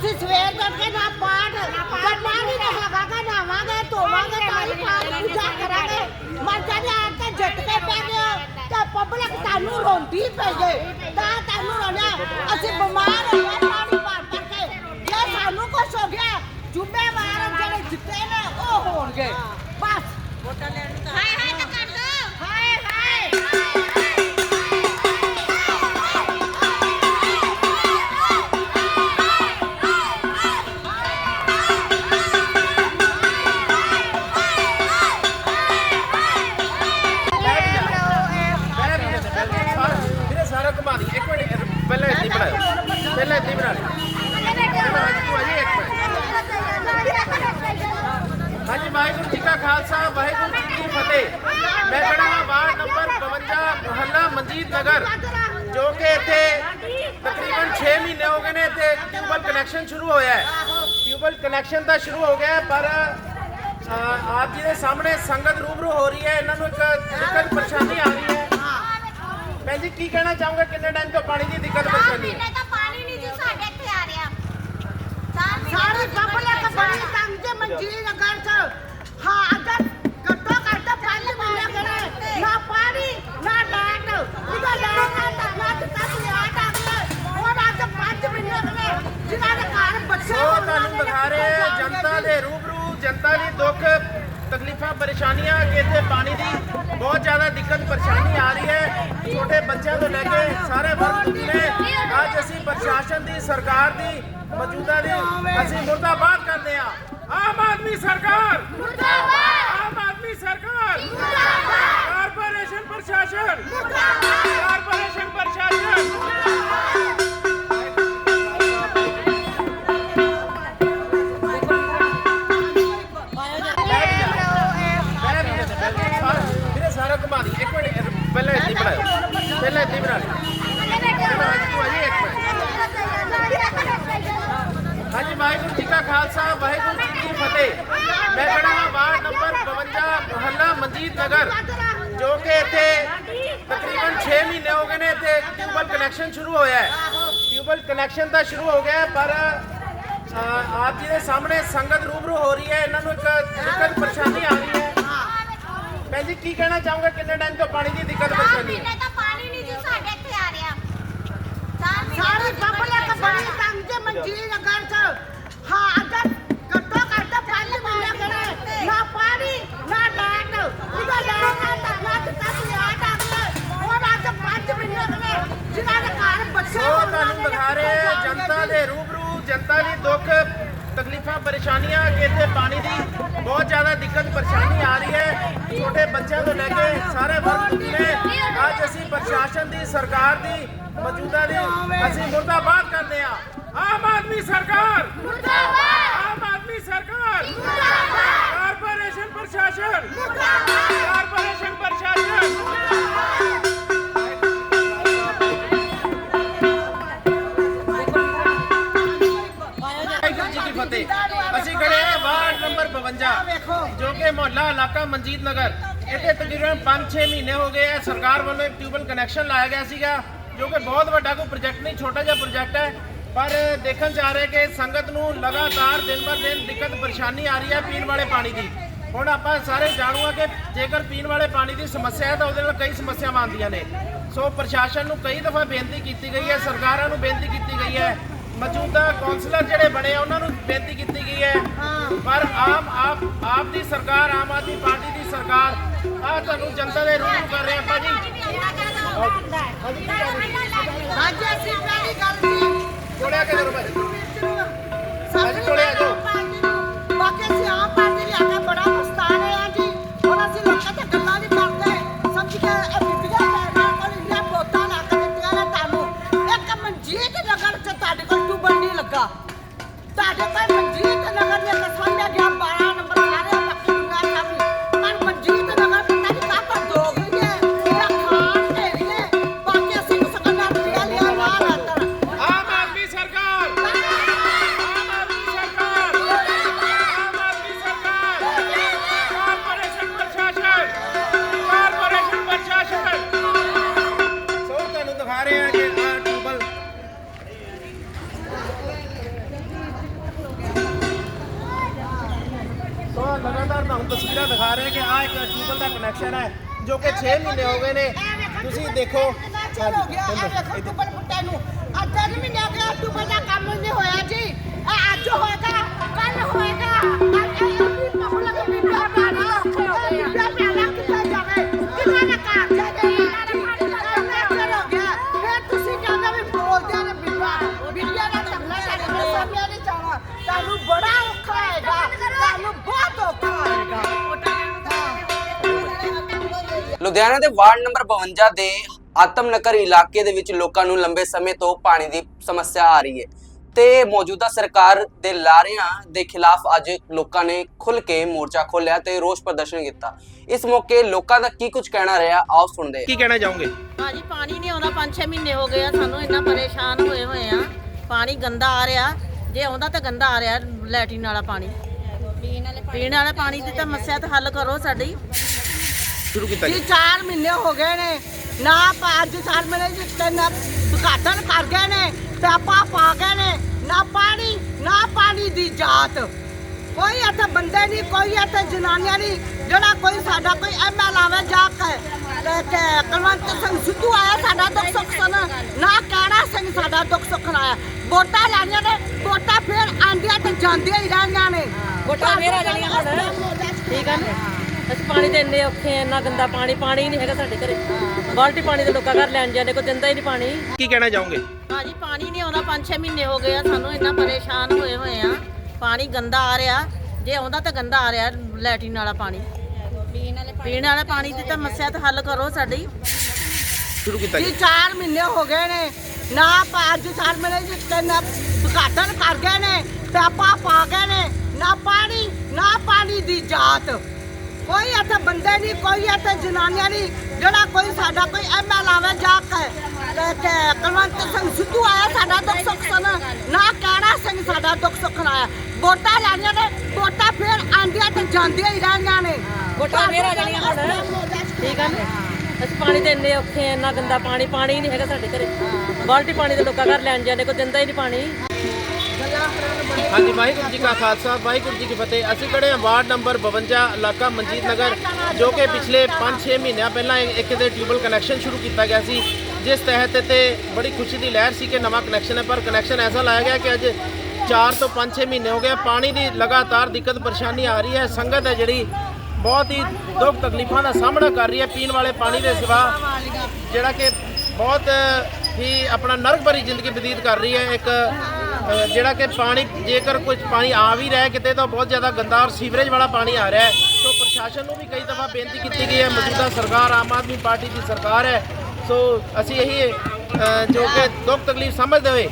ਅਸੀਂ ਸਵੇਰ ਤੋਂ ਕੇ ਨਾ ਪਾਠ ਕਰਨਾ ਨਹੀਂ ਹੈਗਾ ਕਿ ਨਾਵਾਂਗੇ ਧੋਵਾਂਗੇ ਤਾਂ ਹੀ ਪਾਠ ਪੂਜਾ ਕਰਾਂਗੇ। ਮਰਦਾਂ ਦੇ ਆਣ ਕੇ ਜਿੱਤ ਕੇ ਪੈ ਗਏ ਤੇ ਪਬਲਿਕ ਤੁਹਾਨੂੰ ਰੋਂਦੀ ਪਈ ਗਏ ਤਾਂ ਤੁਹਾਨੂੰ ਰੋਣਾ ਅਸੀਂ ਬਿਮਾਰ ਹੋ ਗਏ ਪਾਣੀ ਭਰ ਭਰ ਕੇ ਜੇ ਸਾਨੂੰ ਕੁਛ ਹੋ ਗਿਆ ਜ਼ਿੰਮੇਵਾਰ ਜਿਹੜੇ ਜਿੱਤੇ ਨੇ ਉਹ ਹੋਣਗੇ। ਬਸ। ਹਾਏ ਹਾਏ ਤਾਂ ਮਨਜੀਤ ਨਗਰ ਜੋ ਕਿ ਇੱਥੇ ਤਕਰੀਬਨ 6 ਮਹੀਨੇ ਹੋ ਗਏ ਨੇ ਤੇ ਟਿਊਬਲ ਕਨੈਕਸ਼ਨ ਸ਼ੁਰੂ ਹੋਇਆ ਹੈ। ਟਿਊਬਲ ਕਨੈਕਸ਼ਨ ਤਾਂ ਸ਼ੁਰੂ ਹੋ ਗਿਆ ਹੈ, ਪਰ ਆਪ ਜੀ ਦੇ ਸਾਹਮਣੇ ਸੰਗਤ ਰੂਬਰੂ ਹੋ ਰਹੀ ਹੈ ਇਹਨਾਂ ਨੂੰ ਇੱਕ ਦਿੱਕਤ ਪਰੇਸ਼ਾਨੀ ਆ ਰਹੀ ਹੈ। ਭੈਣ ਜੀ ਕੀ ਕਹਿਣਾ ਚਾਹੋਗੇ? ਕਿੰਨੇ ਟਾਈਮ ਤੋਂ ਪਾਣੀ ਦੀ ਦਿੱਕਤ ਪਰੇਸ਼ਾਨੀ ਹੈ? ਸਾਰੇ ਪਬਲਿਕ ਬੜੀ ਤੰਗ ਤੇ ਮੰਜੀ ਨਗਰ ਚ। ਹਾਂ ਅਗਰ ਘੱਟੋ ਘੱਟ ਪੰਜ ਮਹੀਨੇ ਕਰੇ ਨਾ ਪਾਣੀ ਨਾ ਲਾਈਟ ਉਹਦਾ ਲਾਈਟ ਨਾ ਲੱਟ ਤੱਕ ਲਾਈਟ ਆ ਗਈ ਉਹ ਅੱਜ ਪੰਜ ਮਹੀਨੇ ਕਰੇ ਜਿਨ੍ਹਾਂ ਦੇ ਘਰ ਬੱਚੇ ਸੋ ਤੁਹਾਨੂੰ ਦਿਖਾ ਰਹੇ ਹਾਂ ਜਨਤਾ ਦੇ ਜਨਤਾ ਦੀ ਦੁੱਖ ਤਕਲੀਫਾਂ ਪਰੇਸ਼ਾਨੀਆਂ ਕਿ ਇੱਥੇ ਪਾਣੀ ਦੀ ਬਹੁਤ ਜ਼ਿਆਦਾ ਦਿੱਕਤ ਪਰੇਸ਼ਾਨੀ ਆ ਰਹੀ ਹੈ। ਛੋਟੇ ਬੱਚਿਆਂ ਤੋਂ ਲੈ ਕੇ ਸਾਰੇ ਵਰਗ ਨੇ ਅੱਜ ਅਸੀਂ ਪ੍ਰਸ਼ਾਸਨ ਦੀ ਸਰਕਾਰ ਦੀ ਮੌਜੂਦਾ ਦੀ ਅਸੀਂ ਮੁਰਦਾਬਾਦ ਕਰਦੇ ਹਾਂ। ਆਮ ਆਦਮੀ ਸਰਕਾਰ! ਮੁਰਦਾਬਾਦ! ਆਮ ਆਦਮੀ ਸਰਕਾਰ! ਮੁਰਦਾਬਾਦ! ਕਾਰਪੋਰੇਸ਼ਨ ਪ੍ਰਸ਼ਾਸਨ! ਮੁਰਦਾਬਾਦ! ਕਾਰਪੋਰੇਸ਼ਨ ਪ੍ਰਸ਼ਾਸਨ! ਹਾਂਜੀ, ਵਾਹਿਗੁਰੂ ਜੀ ਕਾ ਖਾਲਸਾ, ਵਾਹਿਗੁਰੂ ਜੀ ਕੀ ਫਤਿਹ। ਮੈਂ ਖੜਾ ਹਾਂ ਵਾਰਡ ਨੰਬਰ 52 ਮੁਹੱਲਾ ਮਨਜੀਤ ਨਗਰ, ਜੋ ਕਿ ਇੱਥੇ ਤਕਰੀਬਨ 6 ਮਹੀਨੇ ਹੋ ਗਏ ਨੇ ਇੱਥੇ ਟਿਊਬਲ ਕਨੈਕਸ਼ਨ ਸ਼ੁਰੂ ਹੋਇਆ ਹੈ। ਟਿਊਬਲ ਕਨੈਕਸ਼ਨ ਤਾਂ ਸ਼ੁਰੂ ਹੋ ਗਿਆ ਪਰ ਆਪ ਜੀ ਦੇ ਸਾਹਮਣੇ ਸੰਗਤ ਰੂਬਰੂ ਹੋ ਰਹੀ ਹੈ, ਇਹਨਾਂ ਨੂੰ ਇੱਕ ਦਿੱਕਤ ਪਰੇਸ਼ਾਨੀ ਆ ਰਹੀ ਹੈ। ਭੈਣ ਜੀ, ਕੀ ਕਹਿਣਾ ਚਾਹੋਗੇ? ਕਿੰਨੇ ਟਾਈਮ ਤੋਂ ਪਾਣੀ ਦੀ ਦਿੱਕਤ ਪਰੇਸ਼ਾਨੀ ਹੈ? ਬੱਚੇ ਤੁਹਾਨੂੰ ਦਿਖਾ ਰਹੇ ਜਨਤਾ ਦੇ ਰੂਬਰੂ ਜਨਤਾ ਦੀ ਦੁੱਖ ਤਕਲੀਫਾਂ ਪਰੇਸ਼ਾਨੀਆਂ ਕਿ ਇੱਥੇ ਪਾਣੀ ਦੀ ਬਹੁਤ ਜ਼ਿਆਦਾ ਦਿੱਕਤ ਪਰੇਸ਼ਾਨੀ ਆ ਰਹੀ ਹੈ। ਛੋਟੇ ਬੱਚਿਆਂ ਤੋਂ ਲੈ ਕੇ ਸਾਰੇ ਵਰਗ ਨੇ। ਅੱਜ ਅਸੀਂ ਪ੍ਰਸ਼ਾਸਨ ਦੀ ਸਰਕਾਰ ਦੀ ਮੌਜੂਦਾ ਦੀ ਅਸੀਂ ਮੁਰਦਾਬਾਦ ਕਰਦੇ ਹਾਂ ਆਮ ਆਦਮੀ ਸਰਕਾਰ ਮੁਰਦਾਬਾਦ ਆਮ ਆਦਮੀ ਸਰਕਾਰ ਮੁਰਦਾਬਾਦ ਕਾਰਪੋਰੇਸ਼ਨ ਪ੍ਰਸ਼ਾਸਨ ਮੁਰਦਾਬਾਦ ਕਾਰਪੋਰੇਸ਼ਨ ਪ੍ਰਸ਼ਾਸਨ ਵਾਹਿਗੁਰੂ ਜੀ ਕੀ ਫਤਿਹ ਅਸੀਂ ਖੜੇ ਹਾਂ ਵਾਰਡ ਨੰਬਰ 52 ਜੋ ਕਿ ਮੁਹੱਲਾ ਇਲਾਕਾ ਮਨਜੀਤ ਨਗਰ ਇੱਥੇ ਤਕਰੀਬਨ 5-6 ਮਹੀਨੇ ਹੋ ਗਏ ਹੈ ਸਰਕਾਰ ਵੱਲੋਂ ਇੱਕ ਟਿਊਬਲ ਕਨੈਕਸ਼ਨ ਲਾਇਆ ਗਿਆ ਸੀਗਾ ਕਿਉਂਕਿ ਬਹੁਤ ਵੱਡਾ ਕੋਈ ਪ੍ਰੋਜੈਕਟ ਨਹੀਂ, ਛੋਟਾ ਜਿਹਾ ਪ੍ਰੋਜੈਕਟ ਹੈ। ਪਰ ਦੇਖਣ ਜਾ ਰਿਹਾ ਕਿ ਸੰਗਤ ਨੂੰ ਲਗਾਤਾਰ ਦਿਨ ਬਰ ਦਿਨ ਦਿੱਕਤ, ਪਰੇਸ਼ਾਨੀ ਆ ਰਹੀ ਹੈ ਪੀਣ ਵਾਲੇ ਪਾਣੀ ਦੀ। ਹੁਣ ਆਪਾਂ ਸਾਰੇ ਜਾਣੂ ਆ ਕਿ ਜੇਕਰ ਪੀਣ ਵਾਲੇ ਪਾਣੀ ਦੀ ਸਮੱਸਿਆ ਹੈ ਤਾਂ ਉਹਦੇ ਨਾਲ ਕਈ ਸਮੱਸਿਆਵਾਂ ਆਉਂਦੀਆਂ ਨੇ। ਸੋ ਪ੍ਰਸ਼ਾਸਨ ਨੂੰ ਕਈ ਦਫਾ ਬੇਨਤੀ ਕੀਤੀ ਗਈ ਹੈ, ਸਰਕਾਰਾਂ ਨੂੰ ਬੇਨਤੀ ਕੀਤੀ ਗਈ ਹੈ। ਮੌਜੂਦਾ ਕੌਂਸਲਰ ਜਿਹੜੇ ਬਣੇ ਆ, ਉਹਨਾਂ ਨੂੰ ਬੇਨਤੀ ਕੀਤੀ ਗਈ ਹੈ। ਪਰ ਆਮ, ਆਪ ਆਪ ਦੀ ਸਰਕਾਰ, ਆਮ ਆਦਮੀ ਪਾਰਟੀ ਦੀ ਸਰਕਾਰ ਆ ਤੁਹਾਨੂੰ ਜਨਤਾ ਦੇ ਰੂਪ ਕਰ ਰਹੇ ਆਪਾਂ ਜੀ ਅੱਜ ਅਸੀਂ ਪਹਿਲੀ ਗੱਲ ਸੀ ਕੇ ਕਰੋ ਭਾਜੀ ਲਗਾਤਾਰ ਤੁਹਾਨੂੰ ਤਸਵੀਰਾਂ ਦਿਖਾ ਰਹੇ ਕਿ ਆਹ ਇੱਕ ਟਿਊਬਲ ਦਾ ਕਨੈਕਸ਼ਨ ਹੈ ਜੋ ਕਿ 6 ਮਹੀਨੇ ਹੋ ਗਏ ਨੇ। ਤੁਸੀਂ ਦੇਖੋ ਚਲ ਹੋ ਗਿਆ ਇਹ ਟੁੱਬਲ ਪੁੱਟੇ ਨੂੰ। ਅੱਜ ਤਿੰਨ ਮਹੀਨੇ ਹੋ ਗਏ ਟੁੱਬਲ ਦਾ ਕੰਮ ਨਹੀਂ ਹੋਇਆ ਜੀ। ਅੱਜ ਹੋਏਗਾ ਕੱਲ ਹੋਏਗਾ। ਲੁਧਿਆਣਾ ਦੇ ਵਾਰਡ ਨੰਬਰ 52 ਦੇ ਆਤਮਨਗਰ ਇਲਾਕੇ ਦੇ ਵਿੱਚ ਲੋਕਾਂ ਨੂੰ ਲੰਬੇ ਸਮੇਂ ਤੋਂ ਪਾਣੀ ਦੀ ਸਮੱਸਿਆ ਆ ਰਹੀ ਹੈ ਤੇ ਮੌਜੂਦਾ ਸਰਕਾਰ ਦੇ ਲਾਰਿਆਂ ਦੇ ਖਿਲਾਫ ਅੱਜ ਲੋਕਾਂ ਨੇ ਖੁੱਲ ਕੇ ਮੋਰਚਾ ਖੋਲ੍ਹਿਆ ਤੇ ਰੋਸ ਪ੍ਰਦਰਸ਼ਨ ਕੀਤਾ। ਇਸ ਮੌਕੇ ਲੋਕਾਂ ਦਾ ਕੀ ਕੁਝ ਕਹਿਣਾ ਰਿਹਾ ਆਓ ਸੁਣਦੇ ਕੀ ਕਹਿਣਾ ਚਾਹੋਗੇ? ਭਾਜੀ ਪਾਣੀ ਨਹੀਂ ਆਉਂਦਾ 5-6 ਮਹੀਨੇ ਹੋ ਗਏ ਆ ਸਾਨੂੰ ਇੰਨਾ ਪਰੇਸ਼ਾਨ ਹੋਏ ਹੋਏ ਆ। ਪਾਣੀ ਗੰਦਾ ਆ ਰਿਹਾ ਜੇ ਆਉਂਦਾ ਤਾਂ ਗੰਦਾ ਆ ਰਿਹਾ ਲੈਟਰਿਨ ਵਾਲਾ ਪਾਣੀ। ਪੀਣ ਵਾਲੇ ਪਾਣੀ ਦੀ ਤਾਂ ਸਮੱਸਿਆ ਤਾਂ ਹੱਲ ਕਰੋ ਸਾਡੀ। ਸ਼ੁਰੂ ਕੀਤਾ ਜੀ ਜੀ 4 ਮਹੀਨੇ ਹੋ ਗਏ ਨੇ। ਨਾ ਪਾ- ਅੱਜ 4 ਮਹੀਨੇ ਜੀ ਤਿੰਨ ਉਦਘਾਟਨ ਕਰ ਗਏ ਨੇ ਤੇ ਆਪਾਂ ਪਾ ਗਏ ਨੇ। ਨਾ ਪਾਣੀ ਨਾ ਪਾਣੀ ਦੀ ਜਾਤ। ਕੋਈ ਇੱਥੇ ਬੰਦੇ ਨਹੀਂ ਕੋਈ ਇੱਥੇ ਜਨਾਨੀਆਂ ਨਹੀਂ ਜਿਹੜਾ ਕੋਈ ਸਾਡਾ ਕੋਈ ਐਮਐਲ ਆਵੇ ਜਾ ਕੇ ਕੁਲਵੰਤ ਸਿੰਘ ਸਿੱਧੂ ਆਇਆ ਸਾਡਾ ਦੁੱਖ ਸੁੱਖ ਸੁਣ ਨਾ ਕਹਿਣਾ ਸਿੰਘ ਸਾਡਾ ਦੁੱਖ ਸੁੱਖ ਆਇਆ। ਵੋਟਾਂ ਲੈਣੀਆਂ ਨੇ ਵੋਟਾਂ ਫਿਰ ਆਂਦੀਆਂ ਤੇ ਜਾਂਦੀਆਂ ਹੀ ਰਹਿਣੀਆਂ ਨੇ। ਵੋਟਾਂ ਫੇਰ ਆ ਜਾਣੀਆਂ ਹੁਣ। ਠੀਕ ਆ ਨਾ। ਅਸੀਂ ਪਾਣੀ ਦੇ ਇੰਨੇ ਔਖੇ ਆ ਇੰਨਾ ਗੰਦਾ ਪਾਣੀ ਪਾਣੀ ਨਹੀਂ ਹੈਗਾ ਸਾਡੇ ਘਰੇ। ਬਾਲਟੀ ਪਾਣੀ ਦੇ ਲੋਕਾਂ ਘਰ ਲੈਣ ਜਾਂਦੇ ਕੋਈ ਦਿੰਦਾ ਹੀ ਨਹੀਂ ਪਾਣੀ। ਕੀ ਕਹਿਣਾ ਚਾਹੋਗੇ? ਭਾਜੀ ਪਾਣੀ ਨਹੀਂ ਆਉਂਦਾ 5-6 ਮਹੀਨੇ ਹੋ ਗਏ ਆ ਸਾਨੂੰ ਇੰਨਾ ਪਰੇਸ਼ਾਨ ਹੋਏ ਹੋਏ ਆ। ਪਾਣੀ ਗੰਦਾ ਆ ਰਿਹਾ ਜੇ ਆਉਂਦਾ ਤਾਂ ਗੰਦਾ ਆ ਰਿਹਾ ਲੈਟਰਿਨ ਵਾਲਾ ਪਾਣੀ। ਪੀਣ ਵਾਲੇ ਪਾਣੀ ਦੀ ਤਾਂ ਸਮੱਸਿਆ ਤਾਂ ਹੱਲ ਕਰੋ ਸਾਡੀ। ਸ਼ੁਰੂ ਕੀਤਾ ਜੀ। ਜੀ 4 ਮਹੀਨੇ ਹੋ ਗਏ ਨੇ ਨਾ ਪਾ- ਅੱਜ 4 ਮਹੀਨੇ ਜੀ ਤਿੰਨ ਉਦਘਾਟਨ ਕਰ ਗਏ ਨੇ ਤੇ ਆਪਾਂ ਪਾ ਗਏ ਨੇ ਨਾ ਪਾਣੀ ਨਾ ਪਾਣੀ ਦੀ ਜਾਤ। ਕੋਈ ਇੱਥੇ ਬੰਦੇ ਨਹੀਂ, ਕੋਈ ਇੱਥੇ ਜਨਾਨੀਆਂ ਨਹੀਂ, ਜਿਹੜਾ ਕੋਈ ਸਾਡਾ ਕੋਈ ਐਮਐਲ ਆਵੇ ਜਾ ਕੇ, ਤੇ ਕਿ ਸਿੰਘ ਸਿੱਧੂ ਆਇਆ ਸਾਡਾ ਦੁੱਖ ਸੁੱਖ ਸੁਣ। ਨਾ ਕਹਿਣਾ ਸਿੰਘ ਸਾਡਾ ਦੁੱਖ ਸੁੱਖ ਆਇਆ। ਵੋਟਾਂ ਲੈਣੀਆਂ ਨੇ, ਵੋਟਾਂ ਫੇਰ ਆਂਦੀਆਂ ਤੇ ਜਾਂਦੀਆਂ ਹੀ ਰਹਿਣੀਆਂ ਨੇ। ਵੋਟਾਂ ਫੇਰ ਆ ਜਾਣੀਆਂ ਹੁਣ। ਠੀਕ ਆ ਅਸੀਂ ਪਾਣੀ ਦੇ ਇੰਨੇ ਔਖੇ ਆ, ਇੰਨਾ ਗੰਦਾ ਪਾਣੀ ਪਾਣੀ ਨਹੀਂ ਹੈਗਾ ਸਾਡੇ ਘਰੇ। ਬਾਲਟੀ ਪਾਣੀ ਦੇ ਲੋਕਾਂ ਘਰ ਲੈਣ ਜਾਂਦੇ, ਕੋਈ ਦਿੰਦਾ ਹੀ ਨਹੀਂ ਪਾਣੀ। ਹਾਂਜੀ, ਵਾਹਿਗੁਰੂ ਜੀ ਕਾ ਖਾਲਸਾ, ਵਾਹਿਗੁਰੂ ਜੀ ਕੀ ਫਤਿਹ। ਅਸੀਂ ਖੜੇ ਹਾਂ ਵਾਰਡ ਨੰਬਰ 52 ਇਲਾਕਾ ਮਨਜੀਤ ਨਗਰ, ਜੋ ਕਿ ਪਿਛਲੇ 5-6 ਮਹੀਨਿਆਂ ਪਹਿਲਾਂ ਇੱਕ ਇੱਕ ਦੇ ਟਿਊਬਲ ਕਨੈਕਸ਼ਨ ਸ਼ੁਰੂ ਕੀਤਾ ਗਿਆ ਸੀ, ਜਿਸ ਤਹਿਤ ਤੇ ਬੜੀ ਖੁਸ਼ੀ ਦੀ ਲਹਿਰ ਸੀ ਕਿ ਨਵਾਂ ਕਨੈਕਸ਼ਨ ਹੈ। ਪਰ ਕਨੈਕਸ਼ਨ ਐਸਾ ਲਾਇਆ ਗਿਆ ਕਿ ਅੱਜ 4 ਤੋਂ 5-6 ਮਹੀਨੇ ਹੋ ਗਏ, ਪਾਣੀ ਦੀ ਲਗਾਤਾਰ ਦਿੱਕਤ, ਪਰੇਸ਼ਾਨੀ ਆ ਰਹੀ ਹੈ। ਸੰਗਤ ਹੈ ਜਿਹੜੀ ਬਹੁਤ ਹੀ ਦੁੱਖ ਤਕਲੀਫਾਂ ਦਾ ਸਾਹਮਣਾ ਕਰ ਰਹੀ ਹੈ ਪੀਣ ਵਾਲੇ ਪਾਣੀ ਦੇ ਸਿਵਾ, ਜਿਹੜਾ ਕਿ ਬਹੁਤ ਹੀ ਆਪਣਾ ਨਰਕ ਭਰੀ ਜ਼ਿੰਦਗੀ ਬਤੀਤ ਕਰ ਰਹੀ ਹੈ। ਇੱਕ ਜਿਹੜਾ ਕਿ ਪਾਣੀ, ਜੇਕਰ ਕੁਝ ਪਾਣੀ ਆ ਵੀ ਰਿਹਾ ਕਿਤੇ, ਤਾਂ ਬਹੁਤ ਜ਼ਿਆਦਾ ਗੰਦਾ ਔਰ ਸੀਵਰੇਜ ਵਾਲਾ ਪਾਣੀ ਆ ਰਿਹਾ ਹੈ। ਸੋ ਪ੍ਰਸ਼ਾਸਨ ਨੂੰ ਵੀ ਕਈ ਦਫਾ ਬੇਨਤੀ ਕੀਤੀ ਗਈ ਹੈ। ਮੌਜੂਦਾ ਸਰਕਾਰ, ਆਮ ਆਦਮੀ ਪਾਰਟੀ ਦੀ ਸਰਕਾਰ ਹੈ। ਸੋ ਅਸੀਂ ਇਹੀ ਜੋ ਕਿ ਦੁੱਖ ਤਕਲੀਫ ਸਮਝਦੇ ਹੋਏ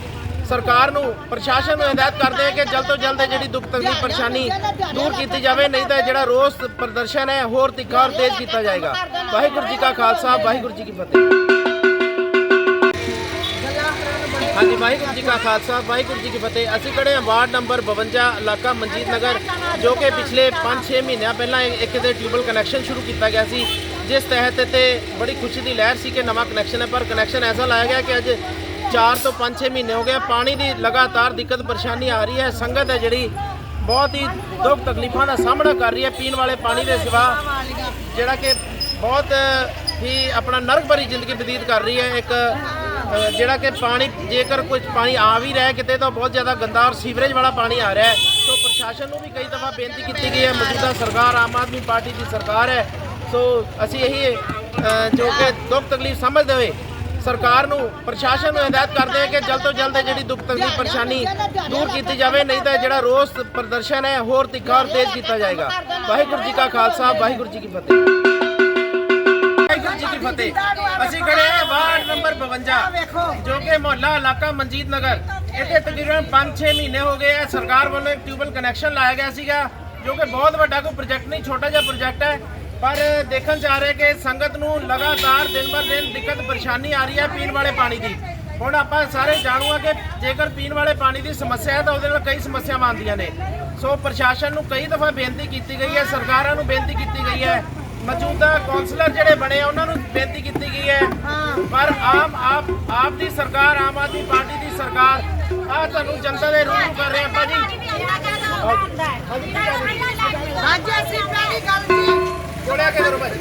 ਸਰਕਾਰ ਨੂੰ, ਪ੍ਰਸ਼ਾਸਨ ਨੂੰ ਹਦਾਇਤ ਕਰਦੇ ਹਾਂ ਕਿ ਜਲਦ ਤੋਂ ਜਲਦ ਜਿਹੜੀ ਦੁੱਖ ਤਕਲੀਫ ਪਰੇਸ਼ਾਨੀ ਦੂਰ ਕੀਤੀ ਜਾਵੇ, ਨਹੀਂ ਤਾਂ ਜਿਹੜਾ ਰੋਸ ਪ੍ਰਦਰਸ਼ਨ ਹੈ, ਹੋਰ ਤਿੱਖਾ ਔਰ ਤੇਜ਼ ਕੀਤਾ ਜਾਏਗਾ। ਵਾਹਿਗੁਰੂ ਜੀ ਕਾ ਖਾਲਸਾ, ਵਾਹਿਗੁਰੂ ਜੀ ਕੀ ਫਤਿਹ। ਹਾਂਜੀ, ਵਾਹਿਗੁਰੂ ਜੀ ਕਾ ਖਾਲਸਾ, ਵਾਹਿਗੁਰੂ ਜੀ ਕੀ ਫਤਿਹ। ਅਸੀਂ ਖੜੇ ਹਾਂ ਵਾਰਡ ਨੰਬਰ 52 ਇਲਾਕਾ ਮਨਜੀਤ ਨਗਰ, ਜੋ ਕਿ ਪਿਛਲੇ 5-6 ਮਹੀਨਿਆਂ ਪਹਿਲਾਂ ਇੱਕ ਦੇ ਟਿਊਬਲ ਕਨੈਕਸ਼ਨ ਸ਼ੁਰੂ ਕੀਤਾ ਗਿਆ ਸੀ, ਜਿਸ ਤਹਿਤ ਤੇ ਬੜੀ ਖੁਸ਼ੀ ਦੀ ਲਹਿਰ ਸੀ ਕਿ ਨਵਾਂ ਕਨੈਕਸ਼ਨ ਹੈ, ਪਰ ਕਨੈਕਸ਼ਨ ਐਸਾ ਲਾਇਆ ਗਿਆ ਕਿ ਅੱਜ 4 ਤੋਂ 5-6 ਮਹੀਨੇ ਹੋ ਗਏ ਪਾਣੀ ਦੀ ਲਗਾਤਾਰ ਦਿੱਕਤ, ਪਰੇਸ਼ਾਨੀ ਆ ਰਹੀ ਹੈ। ਸੰਗਤ ਹੈ ਜਿਹੜੀ ਬਹੁਤ ਹੀ ਦੁੱਖ ਤਕਲੀਫਾਂ ਦਾ ਸਾਹਮਣਾ ਕਰ ਰਹੀ ਹੈ ਪੀਣ ਵਾਲੇ ਪਾਣੀ ਦੇ ਸਿਵਾ, ਜਿਹੜਾ ਕਿ ਬਹੁਤ ਹੀ ਆਪਣਾ ਨਰਕ ਭਰੀ ਜ਼ਿੰਦਗੀ ਬਤੀਤ ਕਰ ਰਹੀ ਹੈ। ਇੱਕ ਅ, ਜਿਹੜਾ ਕਿ ਪਾਣੀ ਜੇਕਰ ਕੁਝ ਪਾਣੀ ਆ ਵੀ ਰਿਹਾ ਕਿਤੇ ਤਾਂ ਬਹੁਤ ਜ਼ਿਆਦਾ ਗੰਦਾ ਔਰ ਸੀਵਰੇਜ ਵਾਲਾ ਪਾਣੀ ਆ ਰਿਹਾ ਹੈ। ਸੋ ਪ੍ਰਸ਼ਾਸਨ ਨੂੰ ਵੀ ਕਈ ਦਫਾ ਬੇਨਤੀ ਕੀਤੀ ਗਈ ਹੈ। ਮੌਜੂਦਾ ਸਰਕਾਰ ਆਮ ਆਦਮੀ ਪਾਰਟੀ ਦੀ ਸਰਕਾਰ ਹੈ। ਸੋ ਅਸੀਂ ਇਹੀ ਅ, ਜੋ ਕਿ ਦੁੱਖ ਤਕਲੀਫ ਸਮਝਦੇ ਹੋਏ ਸਰਕਾਰ ਨੂੰ ਪ੍ਰਸ਼ਾਸਨ ਨੂੰ ਹਦਾਇਤ ਕਰਦੇ ਹਾਂ ਕਿ ਜਲਦ ਤੋਂ ਜਲਦ ਇਹ ਜਿਹੜੀ ਦੁੱਖ ਤਕਲੀਫ ਪਰੇਸ਼ਾਨੀ ਦੂਰ ਕੀਤੀ ਜਾਵੇ ਨਹੀਂ ਤਾਂ ਜਿਹੜਾ ਰੋਸ ਪ੍ਰਦਰਸ਼ਨ ਹੈ ਹੋਰ ਤਿੱਖਾ ਔਰ ਤੇਜ਼ ਕੀਤਾ ਜਾਏਗਾ। ਵਾਹਿਗੁਰੂ ਜੀ ਕਾ ਖਾਲਸਾ ਵਾਹਿਗੁਰੂ ਜੀ ਕੀ ਫਤਿਹ। ਜੀ ਕੀ ਫਤਿਹ। ਅਸੀਂ ਖੜੇ ਹਾਂ ਵਾਰਡ ਨੰਬਰ 52 ਜੋ ਕਿ ਮੁਹੱਲਾ ਇਲਾਕਾ ਮਨਜੀਤ ਨਗਰ। ਇੱਥੇ ਤਕਰੀਬਨ 5-6 ਮਹੀਨੇ ਹੋ ਗਏ ਆ, ਸਰਕਾਰ ਵੱਲੋਂ ਇੱਕ ਟਿਊਬਲ ਕਨੈਕਸ਼ਨ ਲਾਇਆ ਗਿਆ ਸੀਗਾ, ਜੋ ਕਿ ਬਹੁਤ ਵੱਡਾ ਕੋਈ ਪ੍ਰੋਜੈਕਟ ਨਹੀਂ, ਛੋਟਾ ਜਿਹਾ ਪ੍ਰੋਜੈਕਟ ਹੈ। ਪਰ ਦੇਖਣ ਜਾ ਆ ਰਿਹਾ ਕਿ ਸੰਗਤ ਨੂੰ ਲਗਾਤਾਰ ਦਿਨ ਬਰ ਦਿਨ ਦਿੱਕਤ, ਪਰੇਸ਼ਾਨੀ ਆ ਰਹੀ ਹੈ ਪੀਣ ਵਾਲੇ ਪਾਣੀ ਦੀ। ਹੁਣ ਆਪਾਂ ਸਾਰੇ ਜਾਣੂ ਆ ਕਿ ਜੇਕਰ ਪੀਣ ਵਾਲੇ ਪਾਣੀ ਦੀ ਸਮੱਸਿਆ ਹੈ ਤਾਂ ਉਹਦੇ ਨਾਲ ਕਈ ਸਮੱਸਿਆਵਾਂ ਆਉਂਦੀਆਂ ਨੇ। ਸੋ ਪ੍ਰਸ਼ਾਸਨ ਨੂੰ ਕਈ ਦਫਾ ਬੇਨਤੀ ਕੀਤੀ ਗਈ ਹੈ, ਸਰਕਾਰਾਂ ਨੂੰ ਬੇਨਤੀ ਕੀਤੀ ਗਈ ਹੈ ਮੌਜੂਦਾ ਕੌਂਸਲਰ ਜਿਹੜੇ ਬਣੇ ਆ ਉਹਨਾਂ ਨੂੰ ਬੇਨਤੀ ਕੀਤੀ ਗਈ ਹੈ। ਪਰ ਆਪ ਆਪ ਆਪ ਦੀ ਸਰਕਾਰ ਆਮ ਆਦਮੀ ਪਾਰਟੀ ਦੀ ਸਰਕਾਰ ਆ ਤੁਹਾਨੂੰ ਜਨਤਾ ਦੇ ਰੂਹ ਕਰ ਰਹੇ ਆ ਭਾਜੀ। ਹਾਂਜੀ ਅਸੀਂ ਪਹਿਲੀ ਗੱਲ ਜੀ ਜੁੜਿਆ ਕੇ ਕਰੋ ਭਾਜੀ?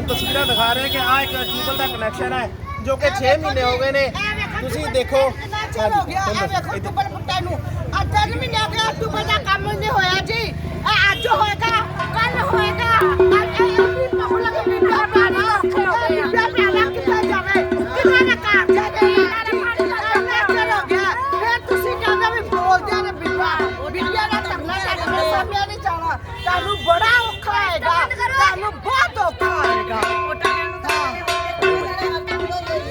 ਤੁਹਾਨੂੰ ਤਸਵੀਰਾਂ ਦਿਖਾ ਰਹੇ ਕਿ ਆਹ ਇੱਕ ਟਿਊਬਲ ਦਾ ਕਨੈਕਸ਼ਨ ਹੈ ਜੋ ਕਿ 6 ਮਹੀਨੇ ਹੋ ਗਏ ਨੇ। ਤੁਸੀਂ ਦੇਖੋ। ਹੋ ਗਿਆ ਇਹ ਵੇਖੋ ਨੂੰ। ਆ 3 ਮਹੀਨੇ ਹੋ ਗਏ ਟਿਊਬਲ ਦਾ ਕੰਮ ਨਹੀਂ ਹੋਇਆ ਜੀ। ਅੱਜ ਹੋਏਗਾ।